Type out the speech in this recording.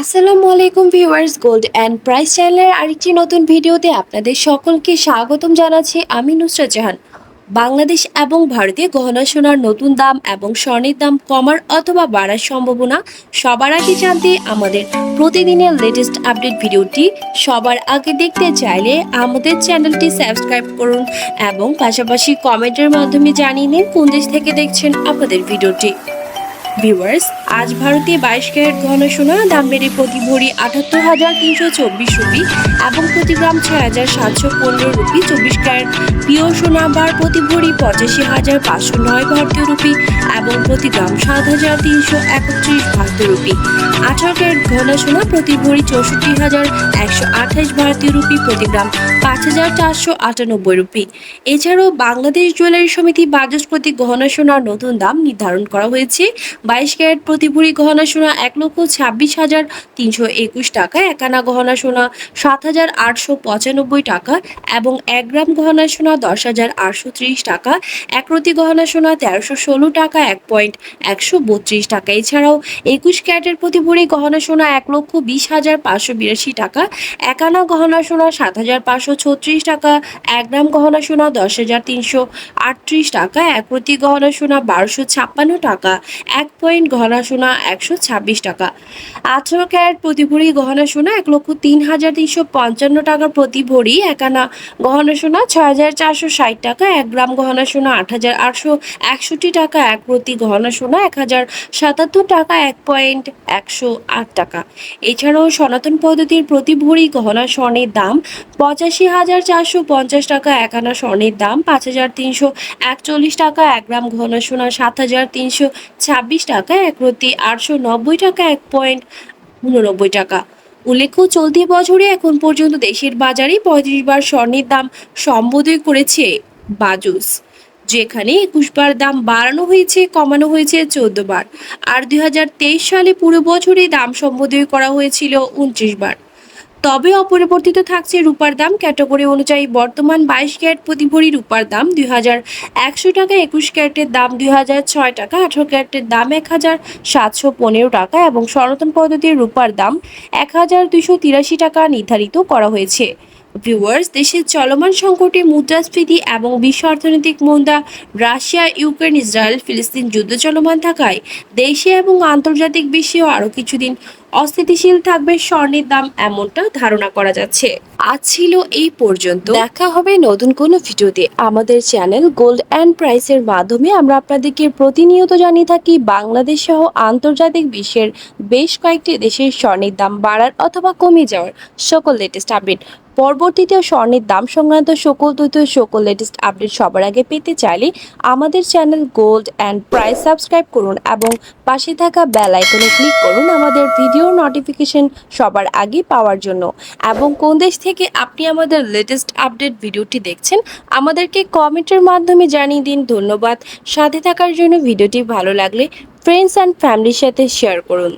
আসসালামু আলাইকুম viewers, gold and price চ্যানেলের আরেকটি নতুন ভিডিওতে আপনাদের সকলকে স্বাগতম জানাচ্ছি আমি নুসরাত জাহান। বাংলাদেশ এবং ভারতে গহনা সোনার নতুন দাম এবং স্বর্ণের দাম কমার অথবা বাড়ার সম্ভাবনা সবার আগে জানতে আমাদের প্রতিদিনের লেটেস্ট আপডেট ভিডিওটি সবার আগে দেখতে চাইলে আমাদের চ্যানেলটি সাবস্ক্রাইব করুন এবং পাশাপাশি কমেন্টের মাধ্যমে জানিয়ে নিন কোন দেশ থেকে দেখছেন আপনাদের ভিডিওটি। ভিউয়ার্স আজ ভারতে বাইশ ক্যারেট ঘন সোনা, দাম বেড়ে প্রতি ভরি আটাত্তর হাজার তিনশো চব্বিশ রুপি এবং প্রতি গ্রাম ছয় হাজার সাতশো পনেরো রুপি চব্বিশ ক্যারেট। পিওর সোনা বার প্রতি ভরি পঁচাশি হাজার পাঁচশো নয় ভারতীয় রুপি এবং প্রতি গ্রাম সাত হাজার তিনশো একত্রিশ ভারতীয় রুপি। আঠারো ক্যারেট ঘন সোনা প্রতি ভরি চৌষট্টি হাজার একশো আঠাশ ভারতীয় রুপি, প্রতি গ্রাম পাঁচ হাজার চারশো আটানব্বই রুপি। এছাড়াও বাংলাদেশ জুয়েলারি সমিতি বাজাজ প্রতি গহনা সোনার নতুন দাম নির্ধারণ করা হয়েছে। বাইশ ক্যারেট প্রতি ভরি গহনা সোনা এক লক্ষ ছাব্বিশ হাজার তিনশো একুশ টাকা, একানা গহনা সোনা সাত হাজার আটশো পঁচানব্বই টাকা এবং এক গ্রাম গহনা সোনা দশ হাজার আটশো ত্রিশ টাকা, এক রতি গহনা সোনা তেরোশো ষোলো টাকা, এক পয়েন্ট একশো বত্রিশ টাকা। এছাড়াও একুশ ক্যারেটের প্রতি ভরি গহনা সোনা এক লক্ষ বিশ হাজার পাঁচশো বিরাশি টাকা এক আনা গহনা সোনা সাত হাজার পাঁচশো ছত্রিশ টাকা, এক গ্রাম গহনা সোনা দশ হাজার তিনশো আটত্রিশ টাকা, এক প্রতি গহনা সোনা বারোশো ছাপ্পান্ন টাকা, এক পয়েন্ট গহনা সোনা একশো ছাব্বিশ টাকা। আঠারো ক্যারেট প্রতি ভরি গহনা সোনা এক লক্ষ তিন হাজার তিনশো পঞ্চান্ন টাকা প্রতি ভরি, একানা গহনা সোনা ছয় হাজার চারশো ষাট টাকা, এক গ্রাম গহনা সোনা আট হাজার আটশো একষট্টি টাকা, এক প্রতি গহনা সোনা এক হাজার সাতাত্তর টাকা, এক পয়েন্ট একশো আট টাকা। এছাড়াও সনাতন পদ্ধতির প্রতি ভরি গহনা স্বর্ণের দাম পঁচাশি হাজার চারশো পঞ্চাশ টাকা, এক আনা স্বর্ণের দাম পাঁচ হাজার তিনশো একচল্লিশ টাকা, এক গ্রাম গহনা সোনা সাত হাজার তিনশো ছাব্বিশ টাকা, এক প্রতি আটশো নব্বই টাকা, এক পয়েন্ট উননব্বই টাকা। উল্লেখ্য, চলতি বছরে এখন পর্যন্ত দেশের বাজারে পঁয়ত্রিশ বার স্বর্ণের দাম সম্বোধন করেছে বাজুস, যেখানে একুশ বার দাম বাড়ানো হয়েছে, কমানো হয়েছে চোদ্দ বার। আর দুই হাজার তেইশ সালে পুরো বছরে দাম সম্বোধন করা হয়েছিল উনত্রিশ বার। তবে অপরিবর্তিত থাকছে রূপার দাম। ক্যাটাগরি অনুযায়ী বর্তমান বাইশ ক্যারেট প্রতি ভরি রূপার দাম দুই হাজার একশো টাকা, একুশ ক্যারেটের দাম দুই হাজার ছয় টাকা, আঠারো ক্যারেটের দাম এক হাজার সাতশো পনেরো টাকা এবং সনাতন পদ্ধতির রূপার দাম এক হাজার দুশো তিরাশি টাকা নির্ধারিত করা হয়েছে। ভিউয়ার্স দেশের চলমান সংকটে মুদ্রাস্ফীতি এবং বিশ্ব অর্থনৈতিক মন্দা রাশিয়া, ইউক্রেন, ইসরায়েল, ফিলিস্তিন যুদ্ধ চলমান থাকায় দেশে এবং আন্তর্জাতিক বিশ্বেও আরও কিছুদিন অস্থিতিশীল থাকবে স্বর্ণের দাম এমনটা ধারণা করা যাচ্ছে। আজ ছিল এই পর্যন্ত। দেখা হবে নতুন কোনো ভিডিওতে। আমাদের চ্যানেল গোল্ড অ্যান্ড প্রাইসের মাধ্যমে আমরা আপনাদেরকে প্রতিনিয়ত জানিয়ে থাকি বাংলাদেশ সহ আন্তর্জাতিক বিশ্বের বেশ কয়েকটি দেশের স্বর্ণের দাম বাড়ার অথবা কমে যাওয়ার সকল লেটেস্ট আপডেট পরবর্তীতে স্বর্ণের দাম সংক্রান্ত সকল তথ্য, সকল লেটেস্ট আপডেট সবার আগে পেতে চাইলে আমাদের channel gold and price subscribe করুন এবং পাশে থাকা বেল আইকনে ক্লিক করুন। আমাদের ভিডিও নোটিফিকেশন সবার আগে পাওয়ার জন্য। এবং কোন দেশ থেকে আপনি আমাদের লেটেস্ট আপডেট ভিডিওটি দেখছেন, আমাদেরকে কমেন্টের মাধ্যমে জানিয়ে দিন। ধন্যবাদ। সাথে থাকার জন্য ভিডিওটি ভালো লাগলে ফ্রেন্ডস অ্যান্ড ফ্যামিলির সাথে শেয়ার করুন।